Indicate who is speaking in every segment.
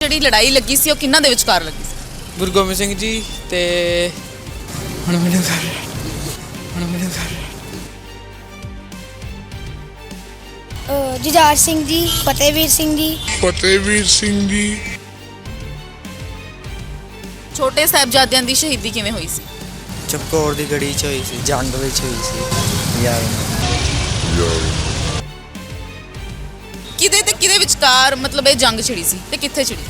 Speaker 1: ਜਿਹੜੀ ਲੜਾਈ ਲੱਗੀ ਸੀ ਉਹ ਕਿੰਨਾਂ ਦੇ ਵਿਚਕਾਰ ਲੱਗੀ ਸੀ?
Speaker 2: ਗੁਰੂ ਗੋਬਿੰਦ ਸਿੰਘ ਜੀ ਤੇ ਹੁਣ ਮੈਨੂੰ ਕਰ ਹੁਣ ਮੈਨੂੰ ਕਰ
Speaker 3: ਅ, ਜੁਝਾਰ ਸਿੰਘ ਜੀ ਫਤਿਹਵੀਰ ਸਿੰਘ ਜੀ।
Speaker 4: ਫਤਿਹਵੀਰ ਸਿੰਘ ਜੀ।
Speaker 1: ਛੋਟੇ ਸਾਹਿਬਜ਼ਾਦਿਆਂ ਦੀ ਸ਼ਹੀਦੀ ਕਿਵੇਂ ਹੋਈ ਸੀ?
Speaker 5: ਚਮਕੌਰ ਦੀ ਗੜੀ ਚ ਹੋਈ ਸੀ ਜੰਗ ਵਿੱਚ ਹੋਈ ਸੀ। ਯਾਰ।
Speaker 1: ਕਿਹਦੇ ਤੇ ਕਿਹਦੇ ਵਿਚਕਾਰ ਮਤਲਬ ਇਹ ਜੰਗ ਛਿੜੀ ਸੀ ਤੇ ਕਿੱਥੇ ਛਿੜੀ?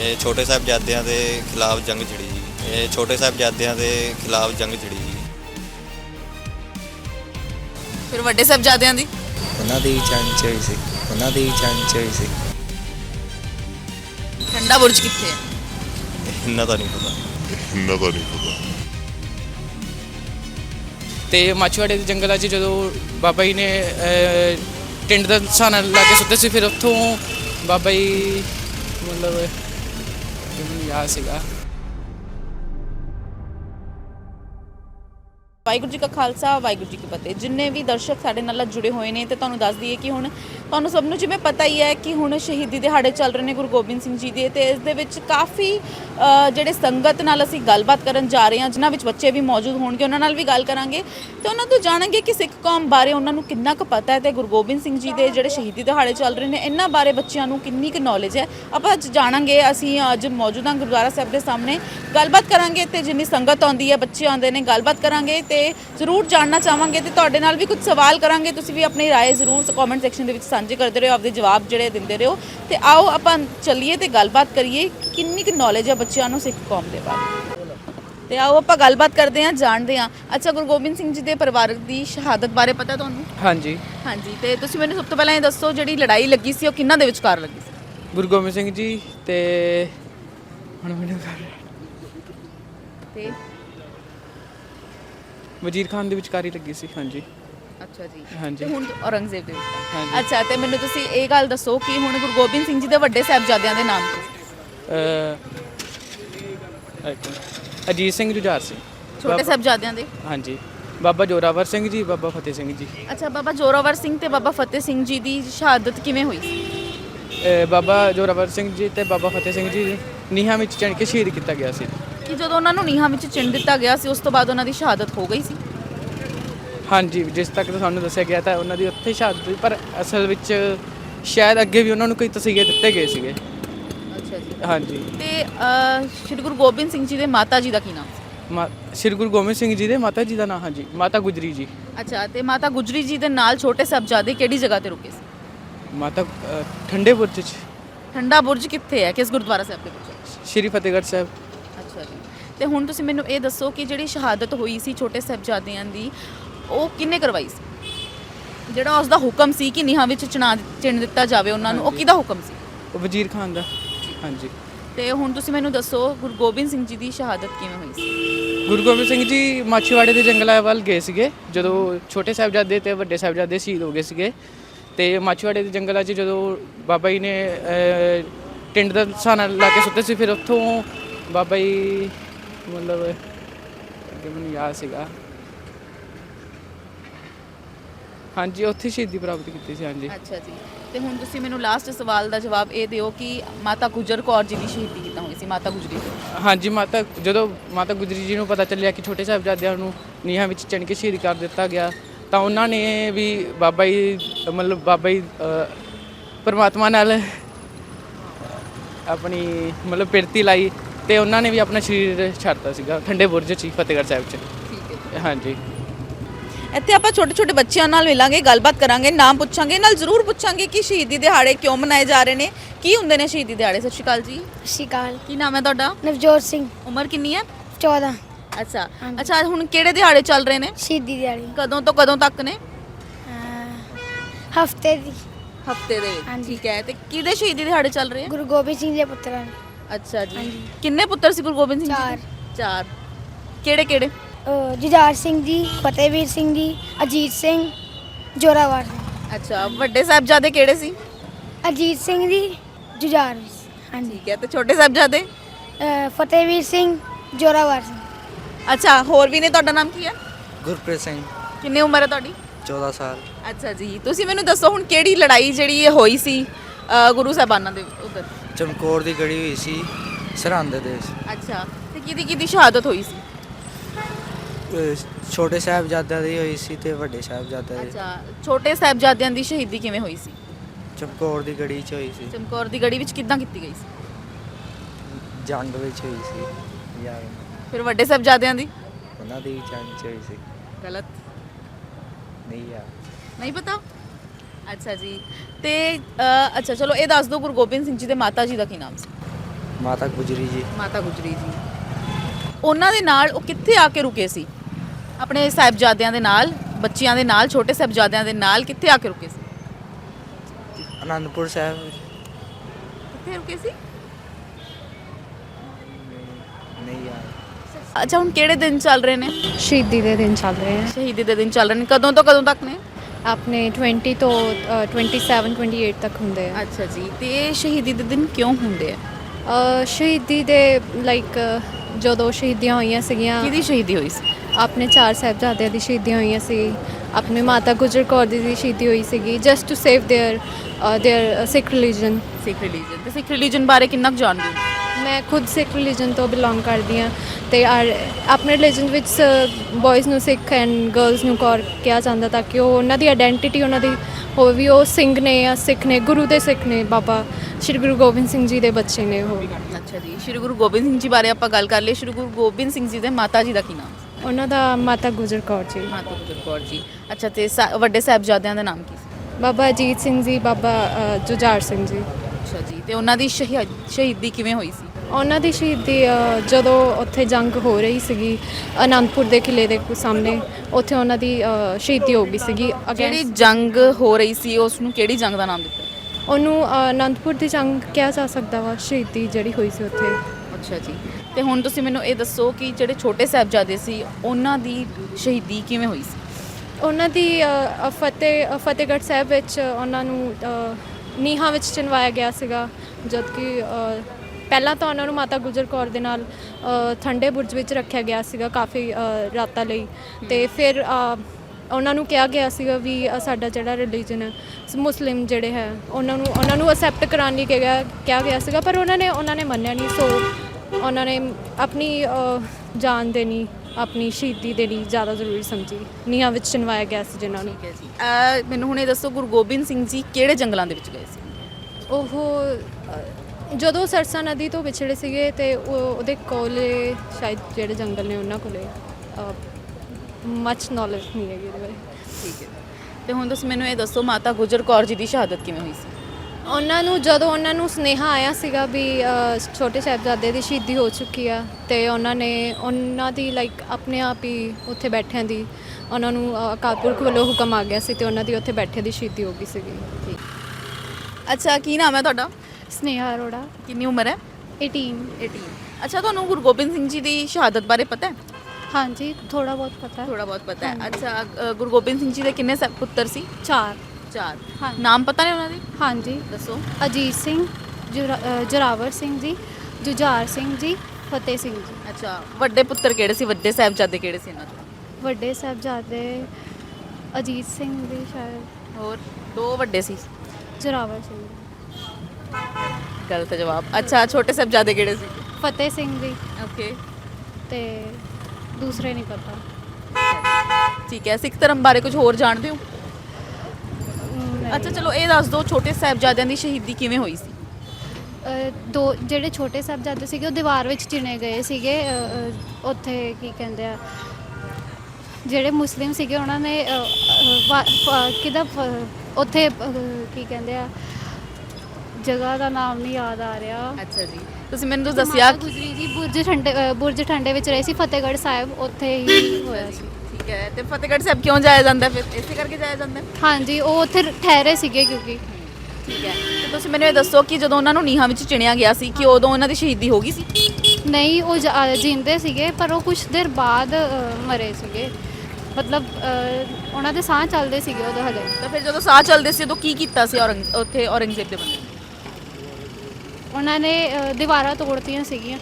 Speaker 6: ਇਹ ਛੋਟੇ ਸਾਹਿਬਜ਼ਾਦਿਆਂ ਦੇ ਖਿਲਾਫ ਜੰਗ ਛਿੜੀ ਜੀ। ਇਹ ਛੋਟੇ ਸਾਹਿਬਜ਼ਾਦਿਆਂ ਦੇ ਖਿਲਾਫ ਜੰਗ ਛਿੜੀ ਜੀ।
Speaker 1: ਫਿਰ ਵੱਡੇ ਸਾਹਿਬਜ਼ਾਦਿਆਂ ਦੀ?
Speaker 5: ਉਹਨਾਂ ਦੀ ਜੰਗ ਹੋਈ ਸੀ। ਉਹਨਾਂ ਦੀ ਜੰਗ ਹੋਈ ਸੀ।
Speaker 1: ਠੰਡਾ ਬੁਰਜ ਕਿੱਥੇ ਹੈ?
Speaker 6: ਇੰਨਾ ਤਾਂ ਨਹੀਂ ਪਤਾ।
Speaker 4: ਇੰਨਾ ਤਾਂ ਨਹੀਂ ਪਤਾ।
Speaker 2: ਤੇ ਮਾਛੀਵਾੜੇ ਦੇ ਜੰਗਲਾਂ 'ਚ ਜਦੋਂ ਬਾਬਾ ਜੀ ਨੇ ਅਹ, ਟਿੰਡ ਦਾ ਨਿਸ਼ਾਨਾ ਲਾ ਕੇ ਸੁੱਤੇ ਸੀ, ਫਿਰ ਉੱਥੋਂ ਬਾਬਾ ਜੀ ਮਤਲਬ ਕਿ ਯਾਦ ਸੀਗਾ।
Speaker 1: ਵਾਹਿਗੁਰੂ ਜੀ ਕਾ ਖਾਲਸਾ, ਵਾਹਿਗੁਰੂ ਜੀ ਕੀ ਫਤਿਹ। ਜਿੰਨੇ ਵੀ ਦਰਸ਼ਕ ਸਾਡੇ ਨਾਲ ਜੁੜੇ ਹੋਏ ਨੇ ਤੇ ਤੁਹਾਨੂੰ ਦੱਸ ਦਈਏ ਕਿ ਹੁਣ ਤੁਹਾਨੂੰ ਸਭ ਨੂੰ ਜਿਵੇਂ ਪਤਾ ਹੀ ਹੈ ਕਿ ਹੁਣ ਸ਼ਹੀਦੀ ਦਿਹਾੜੇ ਚੱਲ ਰਹੇ ਨੇ ਗੁਰੂ ਗੋਬਿੰਦ ਸਿੰਘ ਜੀ ਦੇ ਤੇ ਇਸ ਦੇ ਵਿੱਚ ਕਾਫੀ ਜਿਹੜੇ ਸੰਗਤ ਨਾਲ ਅਸੀਂ ਗੱਲਬਾਤ ਕਰਨ ਜਾ ਰਹੇ ਹਾਂ, ਜਿਨ੍ਹਾਂ ਵਿੱਚ ਬੱਚੇ ਵੀ ਮੌਜੂਦ ਹੋਣਗੇ, ਉਹਨਾਂ ਨਾਲ ਵੀ ਗੱਲ ਕਰਾਂਗੇ ਤੇ ਉਹਨਾਂ ਤੋਂ ਜਾਣਾਂਗੇ ਕਿ ਸਿੱਖ ਕੌਮ ਬਾਰੇ ਉਹਨਾਂ ਨੂੰ ਕਿੰਨਾ ਕੁ ਪਤਾ ਹੈ ਤੇ ਗੁਰੂ ਗੋਬਿੰਦ ਸਿੰਘ ਜੀ ਦੇ ਜਿਹੜੇ ਸ਼ਹੀਦੀ ਦਿਹਾੜੇ ਚੱਲ ਰਹੇ ਨੇ, ਇਹਨਾਂ ਬਾਰੇ ਬੱਚਿਆਂ ਨੂੰ ਕਿੰਨੀ ਕੁ ਨੌਲੇਜ ਹੈ। ਆਪਾਂ ਅੱਜ ਜਾਣਾਂਗੇ, ਅਸੀਂ ਅੱਜ ਮੌਜੂਦ ਹਾਂ ਗੁਰਦੁਆਰਾ ਸਾਹਿਬ ਦੇ ਸਾਹਮਣੇ। ਗੱਲਬਾਤ ਕਰਾਂਗੇ ਤੇ ਜਿੰਨੀ ਸੰਗਤ ਆਉਂਦੀ ਹੈ, ਬੱਚੇ ਆਉਂਦੇ ਨੇ, ਗੱਲਬਾਤ ਕਰਾਂਗੇ ਤੇ ਜ਼ਰੂਰ ਜਾਣਨਾ ਚਾਹਾਂਗੇ ਤੇ ਤੁਹਾਡੇ ਨਾਲ ਵੀ ਕੁਝ ਸਵਾਲ ਕਰਾਂਗੇ ਤੁਸੀਂ ਵੀ ਆਪਣੀ رائے ਜ਼ਰੂਰ ਕਮੈਂਟ ਸੈਕਸ਼ਨ ਦੇ ਵਿੱਚ ਸਾਂਝੇ ਕਰਦੇ ਰਹੋ ਆਪਦੇ ਜਵਾਬ ਜਿਹੜੇ ਦਿੰਦੇ ਰਹੋ ਤੇ ਆਓ ਆਪਾਂ ਚੱਲੀਏ ਤੇ ਗੱਲਬਾਤ ਕਰੀਏ ਕਿ ਕਿੰਨੀ ਕੁ ਨੌਲੇਜ ਹੈ ਬੱਚਿਆਂ ਨੂੰ ਸਿੱਖ ਕੌਮ ਦੇ ਬਾਰੇ ਤੇ ਆਓ ਆਪਾਂ ਗੱਲਬਾਤ ਕਰਦੇ ਹਾਂ ਜਾਣਦੇ ਹਾਂ ਅੱਛਾ ਗੁਰੂ ਗੋਬਿੰਦ ਸਿੰਘ ਜੀ ਦੇ ਪਰਿਵਾਰ ਦੀ ਸ਼ਹਾਦਤ ਬਾਰੇ ਪਤਾ ਤੁਹਾਨੂੰ
Speaker 2: ਹਾਂਜੀ
Speaker 1: ਹਾਂਜੀ ਤੇ ਤੁਸੀਂ ਮੈਨੂੰ ਸਭ ਤੋਂ ਪਹਿਲਾਂ ਇਹ ਦੱਸੋ ਜਿਹੜੀ ਲੜਾਈ ਲੱਗੀ ਸੀ ਉਹ ਕਿੰਨਾਂ ਦੇ ਵਿਚਕਾਰ ਲੱਗੀ ਸੀ
Speaker 2: ਗੁਰੂ ਗੋਬਿੰਦ ਸਿੰਘ ਜੀ ਤੇ ਹੁਣ ਮੈਨੂੰ ਕਰ
Speaker 1: ਤੇ
Speaker 2: ਵਜ਼ੀਰ ਖਾਨ ਦੇ ਵਿਚਕਾਰ ਲੱਗੀ ਸੀ ਹਾਂਜੀ।
Speaker 1: ਅੱਛਾ ਜੀ।
Speaker 2: ਹਾਂਜੀ।
Speaker 1: ਤੇ ਹੁਣ ਔਰੰਗਜ਼ੇਬ ਦੇ ਵਿੱਚ
Speaker 2: ਹਾਂਜੀ।
Speaker 1: ਅੱਛਾ ਤੇ ਮੈਨੂੰ ਤੁਸੀਂ ਇਹ ਗੱਲ ਦੱਸੋ ਕਿ ਹੁਣ ਗੁਰੂ ਗੋਬਿੰਦ ਸਿੰਘ ਜੀ ਦੇ ਵੱਡੇ ਸਾਹਿਬਜ਼ਾਦਿਆਂ ਦੇ ਨਾਮ
Speaker 2: ਅਹ, ਇੱਕ ਮਿੰਟ। ਅਜੀਤ ਸਿੰਘ ਜੁਝਾਰ ਸਿੰਘ।
Speaker 1: ਛੋਟੇ
Speaker 2: ਬਾਬਾ-
Speaker 1: ਸਾਹਿਬਜ਼ਾਦਿਆਂ ਦੇ?
Speaker 2: ਹਾਂਜੀ। ਬਾਬਾ ਜੋਰਾਵਰ ਸਿੰਘ ਜੀ ਬਾਬਾ ਫਤਿਹ ਸਿੰਘ ਜੀ।
Speaker 1: ਅੱਛਾ ਬਾਬਾ ਜੋਰਾਵਰ ਸਿੰਘ ਤੇ ਬਾਬਾ ਫਤਿਹ ਸਿੰਘ ਜੀ ਦੀ ਸ਼ਹਾਦਤ ਕਿਵੇਂ ਹੋਈ? ਸੀ
Speaker 2: ਅਹ, ਬਾਬਾ ਜੋਰਾਵਰ ਸਿੰਘ ਜੀ ਤੇ ਬਾਬਾ ਫਤਿਹ ਸਿੰਘ ਜੀ ਨੀਹਾਂ ਵਿੱਚ ਚਣ ਕੇ ਸ਼ਹੀਦ ਕੀਤਾ ਗਿਆ ਸੀ।
Speaker 1: ਕਿ ਜਦੋਂ ਉਹਨਾਂ ਨੂੰ ਨੀਹਾਂ ਵਿੱਚ ਚਿਣ ਦਿੱਤਾ ਗਿਆ ਸੀ ਉਸ ਤੋਂ ਬਾਅਦ ਉਹਨਾਂ ਦੀ ਸ਼ਹਾਦਤ ਹੋ ਗਈ ਸੀ?
Speaker 2: ਹਾਂਜੀ ਜਿਸ ਤੱਕ ਤਾਂ ਸਾਨੂੰ ਦੱਸਿਆ ਗਿਆ ਤਾਂ ਉਹਨਾਂ ਦੀ ਉੱਥੇ ਸ਼ਹਾਦਤ ਹੋਈ ਪਰ ਅਸਲ ਵਿੱਚ ਸ਼ਾਇਦ ਅੱਗੇ ਵੀ ਉਹਨਾਂ ਨੂੰ ਕੋਈ ਤਸੀਹੇ ਦਿੱਤੇ ਗਏ ਸੀਗੇ।
Speaker 1: ਅੱਛਾ ਜੀ।
Speaker 2: ਹਾਂਜੀ।
Speaker 1: ਤੇ ਅਹ, ਸ਼੍ਰੀ ਗੁਰੂ ਗੋਬਿੰਦ ਸਿੰਘ ਜੀ ਦੇ ਮਾਤਾ ਜੀ ਦਾ ਕੀ ਨਾਮ? ਸੀ
Speaker 2: ਮਾ- ਸ੍ਰੀ ਗੁਰੂ ਗੋਬਿੰਦ ਸਿੰਘ ਜੀ ਦੇ ਮਾਤਾ ਜੀ ਦਾ ਨਾਮ ਹਾਂਜੀ ਮਾਤਾ ਗੁਜਰੀ ਜੀ।
Speaker 1: ਅੱਛਾ ਤੇ ਮਾਤਾ ਗੁਜਰੀ ਜੀ ਦੇ ਨਾਲ ਛੋਟੇ ਸਾਹਿਬਜ਼ਾਦੇ ਕਿਹੜੀ ਜਗ੍ਹਾ ਤੇ ਰੁਕੇ ਸੀ?
Speaker 2: ਮਾਤਾ ਅਹ, ਠੰਡੇ ਬੁਰਜ ਚ।
Speaker 1: ਠੰਡਾ ਬੁਰਜ ਕਿੱਥੇ ਹੈ? ਕਿਸ ਗੁਰਦੁਆਰਾ ਸਾਹਿਬ ਦੇ ਵਿੱਚ?
Speaker 2: ਸ਼੍ਰੀ ਫਤਿਹਗੜ੍ਹ ਸਾਹਿਬ।
Speaker 1: ਤੇ ਹੁਣ ਤੁਸੀਂ ਮੈਨੂੰ ਇਹ ਦੱਸੋ ਕਿ ਜਿਹੜੀ ਸ਼ਹਾਦਤ ਹੋਈ ਸੀ ਛੋਟੇ ਸਾਹਿਬਜ਼ਾਦਿਆਂ ਦੀ ਉਹ ਕਿੰਨੇ ਕਰਵਾਈ ਸੀ? ਜਿਹੜਾ ਉਸ ਦਾ ਹੁਕਮ ਸੀ ਕਿ ਨੀਹਾਂ ਵਿੱਚ ਚਿਣਾ ਚਿਣ ਦਿੱਤਾ ਜਾਵੇ ਉਹਨਾਂ ਨੂੰ ਉਹ ਕਿਹਦਾ ਹੁਕਮ ਸੀ?
Speaker 2: ਉਹ ਵਜ਼ੀਰ ਖਾਨ ਦਾ। ਹਾਂਜੀ।
Speaker 1: ਤੇ ਹੁਣ ਤੁਸੀਂ ਮੈਨੂੰ ਦੱਸੋ ਗੁਰੂ ਗੋਬਿੰਦ ਸਿੰਘ ਜੀ ਦੀ ਸ਼ਹਾਦਤ ਕਿਵੇਂ ਹੋਈ ਸੀ?
Speaker 2: ਗੁਰੂ ਗੋਬਿੰਦ ਸਿੰਘ ਜੀ ਮਾਛੀਵਾੜੇ ਦੇ ਜੰਗਲਾਂ ਵੱਲ ਗਏ ਸੀਗੇ ਜਦੋਂ ਛੋਟੇ ਸਾਹਿਬਜ਼ਾਦੇ ਤੇ ਵੱਡੇ ਸਾਹਿਬਜ਼ਾਦੇ ਸ਼ਹੀਦ ਹੋ ਗਏ ਸੀਗੇ। ਤੇ ਮਾਛੀਵਾੜੇ ਦੇ ਜੰਗਲਾਂ 'ਚ ਜਦੋਂ ਬਾਬਾ ਜੀ ਨੇ ਅਹ, ਟਿੰਡ ਦਾ ਨਿਸ਼ਾਨਾ ਲਾ ਕੇ ਸੁੱਤੇ ਸੀ ਫਿਰ ਉੱਥੋਂ ਬਾਬਾ ਜੀ ਮਤਲਬ ਕਿ ਮੈਨੂੰ ਯਾਦ ਸੀਗਾ। ਹਾਂਜੀ ਉੱਥੇ ਸ਼ਹੀਦੀ ਪ੍ਰਾਪਤ ਕੀਤੀ ਸੀ ਹਾਂਜੀ।
Speaker 1: ਅੱਛਾ ਜੀ। ਤੇ ਹੁਣ ਤੁਸੀਂ ਮੈਨੂੰ ਲਾਸਟ ਸਵਾਲ ਦਾ ਜਵਾਬ ਇਹ ਦਿਓ ਕਿ ਮਾਤਾ ਗੁਜਰ ਕੌਰ ਜੀ ਦੀ ਸ਼ਹੀਦੀ ਕਿੱਦਾਂ ਹੋਈ ਸੀ? ਮਾਤਾ ਗੁਜਰੀ ਦੀ।
Speaker 2: ਹਾਂਜੀ ਮਾਤਾ ਜਦੋਂ ਮਾਤਾ ਗੁਜਰੀ ਜੀ ਨੂੰ ਪਤਾ ਚੱਲਿਆ ਕਿ ਛੋਟੇ ਸਾਹਿਬਜ਼ਾਦਿਆਂ ਨੂੰ ਨੀਹਾਂ ਵਿੱਚ ਚਿਣ ਕੇ ਸ਼ਹੀਦ ਕਰ ਦਿੱਤਾ ਗਿਆ ਤਾਂ ਉਹਨਾਂ ਨੇ ਵੀ ਬਾਬਾ ਜੀ ਮਤਲਬ ਬਾਬਾ ਜੀ ਪਰਮਾਤਮਾ ਨਾਲ ਆਪਣੀ ਮਤਲਬ ਪਿਰਤੀ ਲਾਈ। ਤੇ ਉਹਨਾਂ ਨੇ ਵੀ ਆਪਣਾ ਸਰੀਰ ਛੱਡਤਾ ਸੀਗਾ ਠੰਡੇ ਬੁਰਜ 'ਚ ਹੀ, ਫਤਿਹਗੜ੍ਹ ਸਾਹਿਬ 'ਚ।
Speaker 1: ਠੀਕ ਹੈ
Speaker 2: ਹਾਂਜੀ।
Speaker 1: ਇੱਥੇ ਆਪਾਂ ਛੋਟੇ ਛੋਟੇ ਬੱਚਿਆਂ ਨਾਲ ਮਿਲਾਂਗੇ ਗੱਲਬਾਤ ਕਰਾਂਗੇ ਨਾਮ ਪੁੱਛਾਂਗੇ ਨਾਲ ਜ਼ਰੂਰ ਪੁੱਛਾਂਗੇ ਕਿ ਸ਼ਹੀਦੀ ਦਿਹਾੜੇ ਕਿਉਂ ਮਨਾਏ ਜਾ ਰਹੇ ਨੇ ਕੀ ਹੁੰਦੇ ਨੇ ਸ਼ਹੀਦੀ ਦਿਹਾੜੇ? ਸਤਿ ਸ਼੍ਰੀ ਅਕਾਲ ਜੀ।
Speaker 3: ਸ਼ਿਕਾਲ
Speaker 1: ਕੀ ਨਾਮ ਹੈ ਤੁਹਾਡਾ?
Speaker 3: ਨਵਜੋਤ ਸਿੰਘ।
Speaker 1: ਉਮਰ ਕਿੰਨੀ ਹੈ?
Speaker 3: 14
Speaker 1: ਅੱਛਾ। ਅੱਛਾ ਹੁਣ ਕਿਹੜੇ ਦਿਹਾੜੇ ਚੱਲ ਰਹੇ ਨੇ?
Speaker 3: ਸ਼ਹੀਦੀ ਦਿਹਾੜੀ।
Speaker 1: ਕਦੋਂ ਤੋਂ ਕਦੋਂ ਤੱਕ ਨੇ?
Speaker 3: ਹਫ਼ਤੇ ਦੀ।
Speaker 1: ਹਫ਼ਤੇ ਦੇ।
Speaker 3: ਹਾਂਜੀ।
Speaker 1: ਠੀਕ ਹੈ ਤੇ ਕਿਹਦੇ ਸ਼ਹੀਦੀ ਦਿਹਾੜੇ ਚੱਲ ਰਹੇ ਆ?
Speaker 3: ਗੁਰੂ ਗੋਬਿੰਦ ਸਿੰਘ ਦੇ ਪੁੱਤਰਾਂ ਨੇ
Speaker 1: ਅੱਛਾ ਜੀ।
Speaker 3: ਹਾਂਜੀ।
Speaker 1: ਕਿੰਨੇ ਪੁੱਤਰ ਸੀ ਗੁਰੂ ਗੋਬਿੰਦ ਸਿੰਘ ਜੀ
Speaker 3: ਚਾਰ।
Speaker 1: ਦੇ? ਚਾਰ। ਕਿਹੜੇ ਕਿਹੜੇ?
Speaker 3: ਅ, ਜੁਝਾਰ ਸਿੰਘ ਜੀ ਫਤਿਹਵੀਰ ਸਿੰਘ ਜੀ ਅਜੀਤ ਸਿੰਘ ਜੋਰਾਵਰ ਸਿੰਘ।
Speaker 1: ਅੱਛਾ ਵੱਡੇ ਸਾਹਿਬਜ਼ਾਦੇ ਕਿਹੜੇ ਸੀ?
Speaker 3: ਅਜੀਤ ਸਿੰਘ ਜੀ ਜੁਝਾਰ ਹਾਂਜੀ।
Speaker 1: ਠੀਕ ਹੈ ਤੇ ਛੋਟੇ ਸਾਹਿਬਜ਼ਾਦੇ?
Speaker 3: ਅ, ਫਤਿਹਵੀਰ ਸਿੰਘ ਜੋਰਾਵਰ ਸਿੰਘ।
Speaker 1: ਅੱਛਾ ਹੋਰ ਵੀ ਨੇ ਤੁਹਾਡਾ ਨਾਮ ਕੀ ਹੈ?
Speaker 5: ਗੁਰਪ੍ਰੀਤ ਸਿੰਘ।
Speaker 1: ਕਿੰਨੀ ਉਮਰ ਹੈ ਤੁਹਾਡੀ?
Speaker 5: 14 ਸਾਲ।
Speaker 1: ਅੱਛਾ ਜੀ ਤੁਸੀਂ ਮੈਨੂੰ ਦੱਸੋ ਹੁਣ ਕਿਹੜੀ ਲੜਾਈ ਜਿਹੜੀ ਇਹ ਹੋਈ ਸੀ ਅ, ਗੁਰੂ ਸਾਹਿਬਾਨਾਂ ਦੇ ਉਧਰ
Speaker 5: ਚਮਕੌਰ ਦੀ ਗੜੀ ਹੋਈ ਸੀ ਸਰਹੰਦ ਦੇ
Speaker 1: ਅੱਛਾ ਤੇ ਕਿਹਦੀ ਕਿਹਦੀ ਸ਼ਹਾਦਤ ਹੋਈ ਸੀ?
Speaker 5: ਅਹ ਛੋਟੇ ਸਾਹਿਬਜ਼ਾਦਿਆਂ ਦੀ ਹੋਈ ਸੀ ਤੇ ਵੱਡੇ ਸਾਹਿਬਜ਼ਾਦਿਆਂ ਦੀ।
Speaker 1: ਅੱਛਾ ਛੋਟੇ ਸਾਹਿਬਜ਼ਾਦਿਆਂ ਦੀ ਸ਼ਹੀਦੀ ਕਿਵੇਂ ਹੋਈ ਸੀ?
Speaker 5: ਚਮਕੌਰ ਦੀ ਗੜੀ 'ਚ ਹੋਈ ਸੀ।
Speaker 1: ਚਮਕੌਰ ਦੀ ਗੜੀ ਵਿੱਚ ਕਿੱਦਾਂ ਕੀਤੀ ਗਈ ਸੀ?
Speaker 5: ਜੰਗ ਵਿੱਚ ਹੋਈ ਸੀ ਯਾਰ।
Speaker 1: ਫਿਰ ਵੱਡੇ ਸਾਹਿਬਜ਼ਾਦਿਆਂ ਦੀ?
Speaker 5: ਉਹਨਾਂ ਦੀ ਵੀ ਜੰਗ 'ਚ ਹੋਈ ਸੀ।
Speaker 1: ਗਲਤ।
Speaker 5: ਨਹੀਂ ਯਾਰ।
Speaker 1: ਨਹੀਂ ਪਤਾ? ਅੱਛਾ ਜੀ। ਤੇ ਅ, ਅੱਛਾ ਚਲੋ ਇਹ ਦੱਸ ਦਿਓ ਗੁਰੂ ਗੋਬਿੰਦ ਸਿੰਘ ਜੀ ਦੇ ਮਾਤਾ ਜੀ ਦਾ ਕੀ ਨਾਮ ਸੀ?
Speaker 5: ਮਾਤਾ ਗੁਜਰੀ ਜੀ।
Speaker 1: ਮਾਤਾ ਗੁਜਰੀ ਜੀ। ਉਹਨਾਂ ਦੇ ਨਾਲ ਉਹ ਕਿੱਥੇ ਆ ਕੇ ਰੁਕੇ ਸੀ? ਆਪਣੇ ਸਾਹਿਬਜ਼ਾਦਿਆਂ ਦੇ ਨਾਲ ਬੱਚਿਆਂ ਦੇ ਨਾਲ ਛੋਟੇ ਸਾਹਿਬਜ਼ਾਦਿਆਂ ਦੇ ਨਾਲ ਕਿੱਥੇ ਆ ਕੇ ਰੁਕੇ ਸੀ?
Speaker 5: ਅਨੰਦਪੁਰ ਸਾਹਿਬ।
Speaker 1: ਕਿੱਥੇ ਰੁਕੇ ਸੀ?
Speaker 5: ਨਹੀਂ ਯਾਰ।
Speaker 1: ਅੱਛਾ ਹੁਣ ਕਿਹੜੇ ਦਿਨ ਚੱਲ ਰਹੇ ਨੇ?
Speaker 7: ਸ਼ਹੀਦੀ ਦੇ ਦਿਨ ਚੱਲ ਰਹੇ ਹੈ
Speaker 1: ਸ਼ਹੀਦੀ ਦੇ ਦਿਨ ਚੱਲ ਰਹੇ ਨੇ। ਕਦੋਂ ਤੋਂ ਕਦੋਂ ਤੱਕ ਨੇ?
Speaker 7: ਆਪਣੇ 20 ਤੋਂ ਅ, 27 28 ਤੱਕ ਹੁੰਦੇ ਆ
Speaker 1: ਅੱਛਾ ਜੀ ਤੇ ਇਹ ਸ਼ਹੀਦੀ ਦੇ ਦਿਨ ਕਿਉਂ ਹੁੰਦੇ ਆ
Speaker 7: ਅ, ਸ਼ਹੀਦੀ ਦੇ ਲਾਈਕ ਜਦੋਂ ਸ਼ਹੀਦੀਆਂ ਹੋਈਆਂ ਸੀਗੀਆਂ
Speaker 1: ਕਿਹਦੀ ਸ਼ਹੀਦੀ ਹੋਈ ਸੀ
Speaker 7: ਆਪਣੇ ਚਾਰ ਸਾਹਿਬਜ਼ਾਦਿਆਂ ਦੀ ਸ਼ਹੀਦੀਆਂ ਹੋਈਆਂ ਸੀ ਆਪਣੇ ਮਾਤਾ ਗੁਜਰ ਕੌਰ ਦੀ ਦੀ ਸ਼ਹੀਦੀ ਹੋਈ ਸੀਗੀ just to save their their Sikh religion
Speaker 1: Sikh religion ਤੇ ਸਿੱਖ ਰਿਲੀਜਨ ਬਾਰੇ ਕਿੰਨਾ ਕੁ ਜਾਣਦੇ ਹੋ
Speaker 7: ਮੈਂ ਖੁਦ ਸਿੱਖ ਰਿਲੀਜਨ ਤੋਂ ਬਿਲੋਂਗ ਕਰਦੀ ਹਾਂ ਤੇ ਆਪਣੇ ਰਿਲੀਜਨ ਵਿੱਚ ਬॉयਜ਼ ਨੂੰ ਸਿੱਖ ਐਂਡ ਗਰਲਸ ਨੂੰ ਕੌਰ ਕਿਹਾ ਜਾਂਦਾ ਤਾਂ ਕਿ ਉਹ ਉਹਨਾਂ ਦੀ ਆਇਡੈਂਟੀਟੀ ਉਹਨਾਂ ਦੀ ਹੋਵੇ ਵੀ ਉਹ ਸਿੰਘ ਨੇ ਜਾਂ ਸਿੱਖ ਨੇ ਗੁਰੂ ਦੇ ਸਿੱਖ ਨੇ ਬਾਬਾ ਸ਼੍ਰੀ ਗੁਰੂ ਗੋਬਿੰਦ ਸਿੰਘ ਜੀ ਦੇ ਬੱਚੇ ਨੇ ਉਹ।
Speaker 1: ਅੱਛਾ ਜੀ ਸ਼੍ਰੀ ਗੁਰੂ ਗੋਬਿੰਦ ਸਿੰਘ ਜੀ ਬਾਰੇ ਆਪਾਂ ਗੱਲ ਕਰ ਲਈ ਸ਼੍ਰੀ ਗੁਰੂ ਗੋਬਿੰਦ ਸਿੰਘ ਜੀ ਦੇ ਮਾਤਾ ਜੀ ਦਾ ਕੀ ਨਾਮ?
Speaker 7: ਉਹਨਾਂ ਦਾ ਮਾਤਾ ਗੁਜਰ ਕੌਰ ਜੀ।
Speaker 1: ਮਾਤਾ ਗੁਜਰ ਕੌਰ ਜੀ। ਅੱਛਾ ਤੇ ਵੱਡੇ ਸਾਹਿਬਜ਼ਾਦਿਆਂ ਦਾ ਨਾਮ ਕੀ ਸੀ?
Speaker 7: ਬਾਬਾ ਅਜੀਤ ਸਿੰਘ ਜੀ ਬਾਬਾ ਜੁਝਾਰ ਸਿੰਘ ਜੀ।
Speaker 1: ਅੱਛਾ ਜੀ ਤੇ ਉਹਨਾਂ ਦੀ ਸ਼ਹੀਦ ਸ਼ਹੀਦੀ ਕਿਵੇਂ ਹੋਈ ਸੀ?
Speaker 7: ਉਹਨਾਂ ਦੀ ਸ਼ਹੀਦੀ ਅ, ਜਦੋਂ ਉੱਥੇ ਜੰਗ ਹੋ ਰਹੀ ਸੀਗੀ ਅਨੰਦਪੁਰ ਦੇ ਕਿਲੇ ਦੇ ਸਾਹਮਣੇ ਉੱਥੇ ਉਹਨਾਂ ਦੀ ਅ, ਸ਼ਹੀਦੀ ਹੋ ਗਈ ਸੀਗੀ।
Speaker 1: ਜਿਹੜੀ
Speaker 7: ਅਗੇਂਸਟ
Speaker 1: ਜੰਗ ਹੋ ਰਹੀ ਸੀ ਉਸ ਨੂੰ ਕਿਹੜੀ ਜੰਗ ਦਾ ਨਾਮ ਦਿੱਤਾ?
Speaker 7: ਉਹਨੂੰ ਅ, ਅਨੰਦਪੁਰ ਦੀ ਜੰਗ ਕਿਹਾ ਜਾ ਸਕਦਾ ਵਾ ਸ਼ਹੀਦੀ ਜਿਹੜੀ ਹੋਈ ਸੀ ਉੱਥੇ।
Speaker 1: ਅੱਛਾ ਜੀ। ਤੇ ਹੁਣ ਤੁਸੀਂ ਮੈਨੂੰ ਇਹ ਦੱਸੋ ਕਿ ਜਿਹੜੇ ਛੋਟੇ ਸਾਹਿਬਜ਼ਾਦੇ ਸੀ ਉਹਨਾਂ ਦੀ ਸ਼ਹੀਦੀ ਕਿਵੇਂ ਹੋਈ ਸੀ?
Speaker 7: ਉਹਨਾਂ ਦੀ ਅ, ਅ, ਫਤਿਹ ਅ, ਫਤਿਹਗੜ੍ਹ ਸਾਹਿਬ ਵਿੱਚ ਉਹਨਾਂ ਨੂੰ ਅ, ਨੀਹਾਂ ਵਿੱਚ ਚਿਣਵਾਇਆ ਗਿਆ ਸੀਗਾ ਜਦ ਕਿ ਅ, ਪਹਿਲਾਂ ਤਾਂ ਉਹਨਾਂ ਨੂੰ ਮਾਤਾ ਗੁਜਰ ਕੌਰ ਦੇ ਨਾਲ ਠੰਡੇ ਬੁਰਜ ਵਿੱਚ ਰੱਖਿਆ ਗਿਆ ਸੀਗਾ ਕਾਫੀ ਰਾਤਾਂ ਲਈ। ਤੇ ਫਿਰ ਉਹਨਾਂ ਨੂੰ ਕਿਹਾ ਗਿਆ ਸੀਗਾ ਵੀ ਸਾਡਾ ਜਿਹੜਾ ਰਿਲੀਜਨ ਹੈ ਮੁਸਲਿਮ ਜਿਹੜੇ ਹੈ ਉਹਨਾਂ ਨੂੰ ਉਹਨਾਂ ਨੂੰ ਅਸੈਪਟ ਕਰਾਉਣ ਲਈ ਕਿਹਾ ਕਿਹਾ ਗਿਆ ਸੀਗਾ ਪਰ ਉਹਨਾਂ ਨੇ ਉਹਨਾਂ ਨੇ ਮੰਨਿਆ ਨਹੀਂ। ਸੋ ਉਹਨਾਂ ਨੇ ਆਪਣੀ ਜਾਨ ਦੇਣੀ ਆਪਣੀ ਸ਼ਹੀਦੀ ਦੇਣੀ ਜ਼ਿਆਦਾ ਜ਼ਰੂਰੀ ਸਮਝੀ। ਨੀਹਾਂ ਵਿੱਚ ਚਿਣਵਾਇਆ ਗਿਆ ਸੀ ਜਿਨ੍ਹਾਂ ਨੂੰ।
Speaker 1: ਮੈਨੂੰ ਹੁਣ ਇਹ ਦੱਸੋ ਗੁਰੂ ਗੋਬਿੰਦ ਸਿੰਘ ਜੀ ਕਿਹੜੇ ਜੰਗਲਾਂ ਦੇ ਵਿੱਚ ਗਏ ਸੀ?
Speaker 7: ਉਹ ਜਦੋਂ ਸਰਸਾ ਨਦੀ ਤੋਂ ਵਿਛੜੇ ਸੀਗੇ ਤੇ ਉਹ ਉਹਦੇ ਕੋਲੇ ਸ਼ਾਇਦ ਜਿਹੜੇ ਜੰਗਲ ਨੇ ਉਹਨਾਂ ਕੋਲੇ ਮੱਚ ਨੌਲੇਜ ਨਹੀਂ ਹੈਗੀ ਇਹਦੇ ਬਾਰੇ।
Speaker 1: ਠੀਕ ਹੈ। ਤੇ ਹੁਣ ਤੁਸੀਂ ਮੈਨੂੰ ਇਹ ਦੱਸੋ ਮਾਤਾ ਗੁਜਰ ਕੌਰ ਜੀ ਦੀ ਸ਼ਹਾਦਤ ਕਿਵੇਂ ਹੋਈ ਸੀ?
Speaker 7: ਉਹਨਾਂ ਨੂੰ ਜਦੋਂ ਉਹਨਾਂ ਨੂੰ ਸੁਨੇਹਾ ਆਇਆ ਸੀਗਾ ਵੀ ਅ, ਛੋਟੇ ਸਾਹਿਬਜ਼ਾਦੇ ਦੀ ਸ਼ਹੀਦੀ ਹੋ ਚੁੱਕੀ ਆ ਤੇ ਉਹਨਾਂ ਨੇ ਉਹਨਾਂ ਦੀ ਲਾਈਕ ਆਪਣੇ ਆਪ ਹੀ ਉੱਥੇ ਬੈਠਿਆਂ ਦੀ ਉਹਨਾਂ ਨੂੰ ਅ, ਅਕਾਲ ਪੁਰਖ ਵੱਲੋਂ ਹੁਕਮ ਆ ਗਿਆ ਸੀ ਤੇ ਉਹਨਾਂ ਦੀ ਉੱਥੇ ਬੈਠੇ ਦੀ ਸ਼ਹੀਦੀ ਹੋ ਗਈ ਸੀਗੀ।
Speaker 1: ਅੱਛਾ ਕੀ ਨਾਮ ਹੈ ਤੁਹਾਡਾ?
Speaker 7: ਸਨੇਹਾ ਅਰੋੜਾ।
Speaker 1: ਕਿੰਨੀ ਉਮਰ ਹੈ?
Speaker 7: 18
Speaker 1: 18 ਅੱਛਾ ਤੁਹਾਨੂੰ ਗੁਰੂ ਗੋਬਿੰਦ ਸਿੰਘ ਜੀ ਦੀ ਸ਼ਹਾਦਤ ਬਾਰੇ ਪਤਾ ਹੈ?
Speaker 7: ਹਾਂਜੀ ਥੋੜਾ ਬਹੁਤ ਪਤਾ
Speaker 1: ਥੋੜਾ ਬਹੁਤ ਪਤਾ ਹੈ। ਅੱਛਾ ਅ, ਗੁਰੂ ਗੋਬਿੰਦ ਸਿੰਘ ਜੀ ਦੇ ਕਿੰਨੇ ਸ- ਪੁੱਤਰ ਸੀ?
Speaker 7: ਚਾਰ।
Speaker 1: ਚਾਰ।
Speaker 7: ਹਾਂ।
Speaker 1: ਨਾਮ ਪਤਾ ਨੇ ਉਹਨਾਂ ਦੇ?
Speaker 7: ਹਾਂਜੀ।
Speaker 1: ਦੱਸੋ।
Speaker 7: ਅਜੀਤ ਸਿੰਘ ਜੁਰਾ- ਅ, ਜੋਰਾਵਰ ਸਿੰਘ ਜੀ ਜੁਝਾਰ ਸਿੰਘ ਜੀ ਫਤਿਹ ਸਿੰਘ ਜੀ।
Speaker 1: ਅੱਛਾ ਵੱਡੇ ਪੁੱਤਰ ਕਿਹੜੇ ਸੀ? ਵੱਡੇ ਸਾਹਿਬਜ਼ਾਦੇ ਕਿਹੜੇ ਸੀ ਇਹਨਾਂ ਚੋਂ
Speaker 7: ਵੱਡੇ ਸਾਹਿਬਜ਼ਾਦੇ ਅਜੀਤ ਸਿੰਘ ਜੀ ਸ਼ਾਇਦ।
Speaker 1: ਹੋਰ ਦੋ ਵੱਡੇ ਸੀ।
Speaker 7: ਜੋਰਾਵਰ ਸਿੰਘ। ਜੀ
Speaker 1: ਗਲਤ ਜਵਾਬ। ਅੱਛਾ ਛੋਟੇ ਸਾਹਿਬਜ਼ਾਦੇ ਕਿਹੜੇ ਸੀ?
Speaker 7: ਫਤਿਹ ਸਿੰਘ ਜੀ।
Speaker 1: ਓਕੇ
Speaker 7: ਤੇ ਦੂਸਰੇ ਨਹੀਂ ਪਤਾ।
Speaker 1: ਠੀਕ ਹੈ ਸਿੱਖ ਧਰਮ ਬਾਰੇ ਕੁਝ ਹੋਰ ਜਾਣਦੇ ਹੋ?
Speaker 7: ਨਹੀਂ।
Speaker 1: ਅੱਛਾ ਚਲੋ ਇਹ ਦੱਸ ਦਿਓ ਛੋਟੇ ਸਾਹਿਬਜ਼ਾਦਿਆਂ ਦੀ ਸ਼ਹੀਦੀ ਕਿਵੇਂ ਹੋਈ ਸੀ?
Speaker 7: ਅ, ਦੋ ਜਿਹੜੇ ਛੋਟੇ ਸਾਹਿਬਜ਼ਾਦੇ ਸੀਗੇ ਉਹ ਦੀਵਾਰ ਵਿੱਚ ਚਿਣੇ ਗਏ ਸੀਗੇ। ਅ, ਅ, ਉੱਥੇ ਕੀ ਕਹਿੰਦੇ ਆ ਜਿਹੜੇ ਮੁਸਲਿਮ ਸੀਗੇ ਉਹਨਾਂ ਨੇ ਫ- ਉੱਥੇ ਅ, ਕੀ ਕਹਿੰਦੇ ਆ ਜਗ੍ਹਾ ਦਾ ਨਾਮ ਨਹੀਂ ਯਾਦ ਆ ਰਿਹਾ।
Speaker 1: ਅੱਛਾ ਜੀ। ਤੁਸੀਂ ਮੈਨੂੰ ਦੱਸਿਆ
Speaker 7: ਮਾਤਾ ਗੁਜਰੀ ਜੀ ਬੁਰਜ ਠੰਡੇ ਅ, ਬੁਰਜ ਠੰਡੇ ਵਿੱਚ ਰਹੇ ਸੀ ਫਤਿਹਗੜ੍ਹ ਸਾਹਿਬ ਉੱਥੇ ਹੀ ਹੋਇਆ ਸੀ।
Speaker 1: ਠੀਕ ਹੈ ਤੇ ਫਤਿਹਗੜ੍ਹ ਸਾਹਿਬ ਕਿਉਂ ਜਾਇਆ ਜਾਂਦਾ ਹੈ ਫਿਰ? ਇਸੇ ਕਰਕੇ ਜਾਇਆ ਜਾਂਦਾ? ਹੈ
Speaker 7: ਹਾਂਜੀ ਉਹ ਉੱਥੇ ਠਹਿਰੇ ਸੀਗੇ ਕਿਉਂਕਿ।
Speaker 1: ਠੀਕ ਹੈ ਤੇ ਤੁਸੀਂ ਮੈਨੂੰ ਇਹ ਦੱਸੋ ਕਿ ਜਦੋਂ ਉਹਨਾਂ ਨੂੰ ਨੀਹਾਂ ਵਿੱਚ ਚਿਣਿਆ ਗਿਆ ਸੀ ਕਿ ਉਦੋਂ ਉਹਨਾਂ ਦੀ ਸ਼ਹੀਦੀ ਹੋ ਗਈ ਸੀ?
Speaker 7: ਨਹੀਂ ਉਹ ਜ- ਜਿੰਦੇ ਸੀਗੇ ਪਰ ਉਹ ਕੁਝ ਦੇਰ ਬਾਅਦ ਅ, ਮਰੇ ਸੀਗੇ। ਮਤਲਬ ਅ, ਉਹਨਾਂ ਦੇ ਸਾਹ ਚੱਲਦੇ ਸੀਗੇ ਉਹਦੇ ਹਲੇ
Speaker 1: ਤਾਂ ਫਿਰ ਜਦੋਂ ਸਾਹ ਚੱਲਦੇ ਸੀ ਉਦੋਂ ਕੀ ਕੀਤਾ ਸੀ ਔਰੰਗ ਉੱਥੇ ਔਰੰਗਜ਼ੇਬ ਦੇ ਬੰਦੇ? ਨੇ?
Speaker 7: ਉਹਨਾਂ ਨੇ ਅ, ਦੀਵਾਰਾਂ ਤੋੜਤੀਆਂ ਸੀਗੀਆਂ।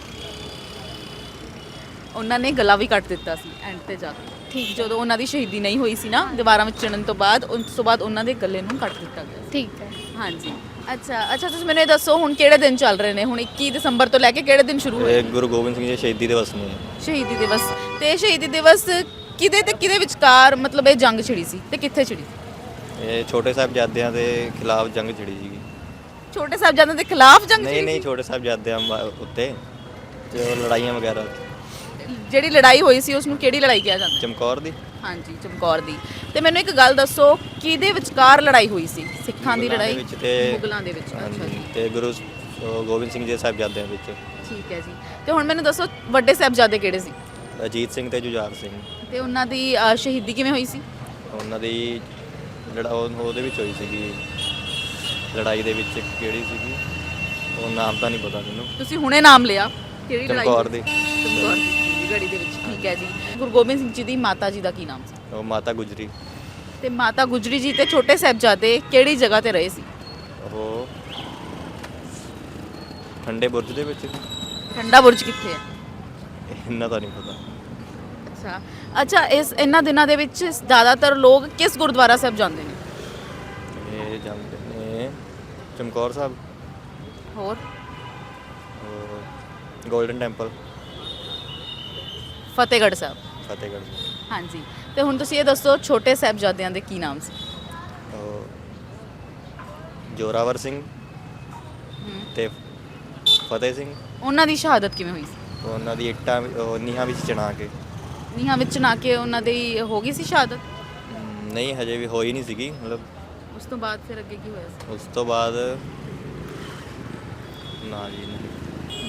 Speaker 1: ਉਹਨਾਂ ਨੇ ਗਲਾ ਵੀ ਕੱਟ ਦਿੱਤਾ ਸੀ ਐਂਡ ਤੇ ਜਾ ਕੇ।
Speaker 7: ਠੀਕ
Speaker 1: ਜਦੋਂ ਉਹਨਾਂ ਦੀ ਸ਼ਹੀਦੀ ਨਹੀਂ ਹੋਈ ਸੀ ਨਾ ਦੀਵਾਰਾਂ ਵਿੱਚ ਚਿਣਨ ਤੋਂ ਬਾਅਦ ਉਸ ਤੋਂ ਬਾਅਦ ਉਹਨਾਂ ਦੇ ਗਲੇ ਨੂੰ ਕੱਟ ਦਿੱਤਾ ਗਿਆ।
Speaker 7: ਠੀਕ ਹੈ।
Speaker 1: ਹਾਂਜੀ। ਅੱਛਾ ਅੱਛਾ ਤੁਸੀਂ ਮੈਨੂੰ ਇਹ ਦੱਸੋ ਹੁਣ ਕਿਹੜੇ ਦਿਨ ਚੱਲ ਰਹੇ ਨੇ? ਹੁਣ 21 ਦਸੰਬਰ ਤੋਂ ਲੈ ਕੇ ਕਿਹੜੇ ਦਿਨ ਸ਼ੁਰੂ ਹੋਏ
Speaker 6: ਇਹ ਗੁਰੂ ਗੋਬਿੰਦ ਸਿੰਘ ਜੀ ਦੇ ਸ਼ਹੀਦੀ ਦਿਵਸ ਨੇ।
Speaker 1: ਸ਼ਹੀਦੀ ਦਿਵਸ। ਤੇ ਸ਼ਹੀਦੀ ਦਿਵਸ ਕਿਹਦੇ ਤੇ ਕਿਹਦੇ ਵਿਚਕਾਰ ਮਤਲਬ ਇਹ ਜੰਗ ਛਿੜੀ ਸੀ ਤੇ ਕਿੱਥੇ ਛਿੜੀ? ਸੀ
Speaker 6: ਇਹ ਛੋਟੇ ਸਾਹਿਬਜ਼ਾਦਿਆਂ ਦੇ ਖਿਲਾਫ ਜੰਗ ਛਿੜੀ ਸੀਗੀ।
Speaker 1: ਛੋਟੇ ਸਾਹਿਬਜ਼ਾਦਿਆਂ ਦੇ ਖਿਲਾਫ ਜੰਗ
Speaker 6: ਨਹੀਂ ਨਹੀਂ ਛੋਟੇ ਸਾਹਿਬਜ਼ਾਦਿਆਂ ਉੱਤੇ ਉਹ ਲੜਾਈਆਂ ਵਗੈਰਾ
Speaker 1: ਜਿਹੜੀ ਲੜਾਈ ਹੋਈ ਸੀ ਉਸ ਨੂੰ ਕਿਹੜੀ ਲੜਾਈ ਕਿਹਾ ਜਾਂਦਾ?
Speaker 6: ਚਮਕੌਰ ਦੀ।
Speaker 1: ਹਾਂਜੀ ਚਮਕੌਰ ਦੀ। ਤੇ ਮੈਨੂੰ ਇੱਕ ਗੱਲ ਦੱਸੋ ਕਿਹਦੇ ਵਿਚਕਾਰ ਲੜਾਈ ਹੋਈ ਸੀ? ਸਿੱਖਾਂ ਦੀ ਲੜਾਈ?
Speaker 6: ਵਿੱਚ ਤੇ
Speaker 1: ਮੁਗਲਾਂ ਦੇ ਵਿੱਚ ਅੱਛਾ ਜੀ।
Speaker 6: ਤੇ ਗੁਰੂ ਗੋਬਿੰਦ ਸਿੰਘ ਜੀ ਸਾਹਿਬਜ਼ਾਦਿਆਂ ਵਿੱਚ।
Speaker 1: ਠੀਕ ਹੈ ਜੀ। ਤੇ ਹੁਣ ਮੈਨੂੰ ਦੱਸੋ ਵੱਡੇ ਸਾਹਿਬਜ਼ਾਦੇ ਕਿਹੜੇ ਸੀ?
Speaker 6: ਅਜੀਤ ਸਿੰਘ ਤੇ ਜੁਝਾਰ ਸਿੰਘ।
Speaker 1: ਤੇ ਉਹਨਾਂ ਦੀ ਸ਼ਹੀਦੀ ਕਿਵੇਂ ਹੋਈ ਸੀ?
Speaker 6: ਉਹਨਾਂ ਦੀ ਉਹ- ਉਹਦੇ ਵਿੱਚ ਹੋਈ ਸੀਗੀ ਲੜਾਈ ਦੇ ਵਿੱਚ ਕਿਹੜੀ ਸੀਗੀ? ਉਹ ਨਾਮ ਤਾਂ ਨਹੀਂ ਪਤਾ ਮੈਨੂੰ।
Speaker 1: ਤੁਸੀਂ ਹੁਣੇ ਨਾਮ ਲਿਆ। ਕਿਹੜੀ ਲੜਾਈ
Speaker 6: ਚਮਕੌਰ? ਦੀ।
Speaker 1: ਚਮਕੌਰ ਦੀ ਗੜੀ ਦੇ ਵਿੱਚ? ਠੀਕ ਹੈ ਜੀ। ਗੁਰੂ ਗੋਬਿੰਦ ਸਿੰਘ ਜੀ ਦੀ ਮਾਤਾ ਜੀ ਦਾ ਕੀ ਨਾਮ ਸੀ?
Speaker 6: ਉਹ ਮਾਤਾ ਗੁਜਰੀ।
Speaker 1: ਤੇ ਮਾਤਾ ਗੁਜਰੀ ਜੀ ਤੇ ਛੋਟੇ ਸਾਹਿਬਜ਼ਾਦੇ ਕਿਹੜੀ ਜਗ੍ਹਾ ਤੇ ਰਹੇ ਸੀ?
Speaker 6: ਉਹ ਠੰਡੇ ਬੁਰਜ ਦੇ ਵਿੱਚ
Speaker 1: ਠੰਡਾ ਬੁਰਜ ਕਿੱਥੇ ਹੈ?
Speaker 6: ਇੰਨਾ ਤਾਂ ਨਹੀਂ ਪਤਾ।
Speaker 1: ਅੱਛਾ। ਅੱਛਾ ਇਸ ਇਹਨਾਂ ਦਿਨਾਂ ਦੇ ਵਿੱਚ ਜ਼ਿਆਦਾਤਰ ਲੋਕ ਕਿਸ ਗੁਰਦੁਆਰਾ ਸਾਹਿਬ ਜਾਂਦੇ ਨੇ
Speaker 6: ਇਹ ਜਾਂਦੇ ਨੇ ਚਮਕੌਰ ਸਾਹਿਬ।
Speaker 1: ਹੋਰ?
Speaker 6: Golden Temple
Speaker 1: Fatehgarh Sahib.
Speaker 6: Fatehgarh Sahib.
Speaker 1: ਹਾਂਜੀ। ਤੇ ਹੁਣ ਤੁਸੀਂ ਇਹ ਦੱਸੋ ਛੋਟੇ ਸਾਹਿਬਜ਼ਾਦਿਆਂ ਦੇ ਕੀ ਨਾਮ ਸੀ?
Speaker 6: ਜੋਰਾਵਰ ਸਿੰਘ ਤੇ ਫਤਿਹ ਸਿੰਘ।
Speaker 1: ਉਹਨਾਂ ਦੀ ਸ਼ਹਾਦਤ ਕਿਵੇਂ ਹੋਈ ਸੀ?
Speaker 6: ਉਹਨਾਂ ਦੀ ਇੱਟਾਂ ਵੀ- ਉਹ ਨੀਹਾਂ ਵਿੱਚ ਚਣਾ ਕੇ।
Speaker 1: ਨੀਹਾਂ ਵਿੱਚ ਨਾ ਕੇ ਉਹਨਾਂ ਦੀ ਹੋ ਗਈ ਸੀ ਸ਼ਹਾਦਤ?
Speaker 6: ਨਹੀਂ ਹਜੇ ਵੀ ਹੋਈ ਨਹੀਂ ਸੀਗੀ ਮਤਲਬ
Speaker 1: ਉਸ ਤੋਂ ਬਾਅਦ ਫਿਰ ਅੱਗੇ ਕੀ ਹੋਇਆ ਸੀ?
Speaker 6: ਉਸ ਤੋਂ ਬਾਅਦ ਨਾ ਜੀ ਨਹੀਂ।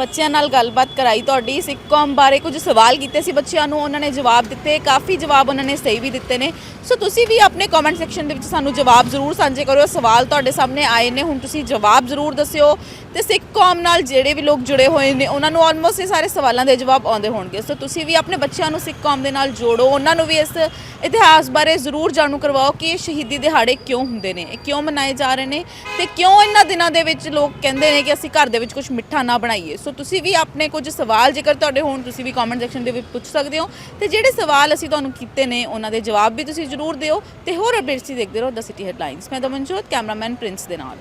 Speaker 1: ਬੱਚਿਆਂ ਨਾਲ ਗੱਲਬਾਤ ਕਰਾਈ ਤੁਹਾਡੀ ਸਿੱਖ ਕੌਮ ਬਾਰੇ ਕੁਝ ਸਵਾਲ ਕੀਤੇ ਸੀ ਬੱਚਿਆਂ ਨੂੰ, ਉਹਨਾਂ ਨੇ ਜਵਾਬ ਦਿੱਤੇ, ਕਾਫੀ ਜਵਾਬ ਉਹਨਾਂ ਨੇ ਸਹੀ ਵੀ ਦਿੱਤੇ ਨੇ। ਸੋ ਤੁਸੀਂ ਵੀ ਆਪਣੇ ਕਮੈਂਟ ਸੈਕਸ਼ਨ ਦੇ ਵਿੱਚ ਸਾਨੂੰ ਜਵਾਬ ਜ਼ਰੂਰ ਸਾਂਝੇ ਕਰਿਓ, ਸਵਾਲ ਤੁਹਾਡੇ ਸਾਹਮਣੇ ਆਏ ਨੇ, ਹੁਣ ਤੁਸੀਂ ਜਵਾਬ ਜ਼ਰੂਰ ਦੱਸਿਓ। ਤੇ ਸਿੱਖ ਕੌਮ ਨਾਲ ਜਿਹੜੇ ਵੀ ਲੋਕ ਜੁੜੇ ਹੋਏ ਨੇ, ਉਹਨਾਂ ਨੂੰ ਆਲਮੋਸਟ ਇਹ ਸਾਰੇ ਸਵਾਲਾਂ ਦੇ ਜਵਾਬ ਆਉਂਦੇ ਹੋਣਗੇ। ਸੋ ਤੁਸੀਂ ਵੀ ਆਪਣੇ ਬੱਚਿਆਂ ਨੂੰ ਸਿੱਖ ਕੌਮ ਦੇ ਨਾਲ ਜੋੜੋ, ਉਹਨਾਂ ਨੂੰ ਵੀ ਇਸ ਇਤਿਹਾਸ ਬਾਰੇ ਜ਼ਰੂਰ ਜਾਣੂ ਕਰਵਾਓ ਕਿ ਇਹ ਸ਼ਹੀਦੀ ਦਿਹਾੜੇ ਕਿਉਂ ਹੁੰਦੇ ਨੇ, ਇਹ ਕਿਉਂ ਮਨਾਏ ਜਾ ਰਹੇ ਨੇ ਤੇ ਕਿਉਂ ਇਹਨਾਂ ਦਿਨਾਂ ਦੇ ਵਿੱਚ ਲੋਕ ਕਹਿੰਦੇ ਨੇ ਕਿ ਅਸੀਂ ਘਰ ਦੇ ਵਿੱਚ ਕੁਝ ਮਿੱਠਾ ਨਾ ਬਣਾਈਏ। ਸੋ ਤੁਸੀਂ ਵੀ ਆਪਣੇ ਕੁਝ ਸਵਾਲ ਜੇਕਰ ਤੁਹਾਡੇ ਹੋਣ, ਤੁਸੀਂ ਵੀ ਕਮੈਂਟ ਸੈਕਸ਼ਨ ਦੇ ਵਿੱਚ ਪੁੱਛ ਸਕਦੇ ਹੋ। ਤੇ ਜਿਹੜੇ ਸਵਾਲ ਅਸੀਂ ਤੁਹਾਨੂੰ ਕੀਤੇ ਨੇ, ਉਹਨਾਂ ਦੇ ਜਵਾਬ ਵੀ ਤੁਸੀਂ ਜ਼ਰੂਰ ਦਿਓ ਤੇ ਹੋਰ ਅਪਡੇਟਸ ਹੀ ਦੇਖਦੇ ਰਹੋ ਦ ਸਿਟੀ ਹੈਡਲਾਈਨਸ ਮੈਂ ਦਮਨਜੋਤ ਕੈਮਰਾਮੈਨ ਪ੍ਰਿੰਸ ਦੇ ਨਾਲ।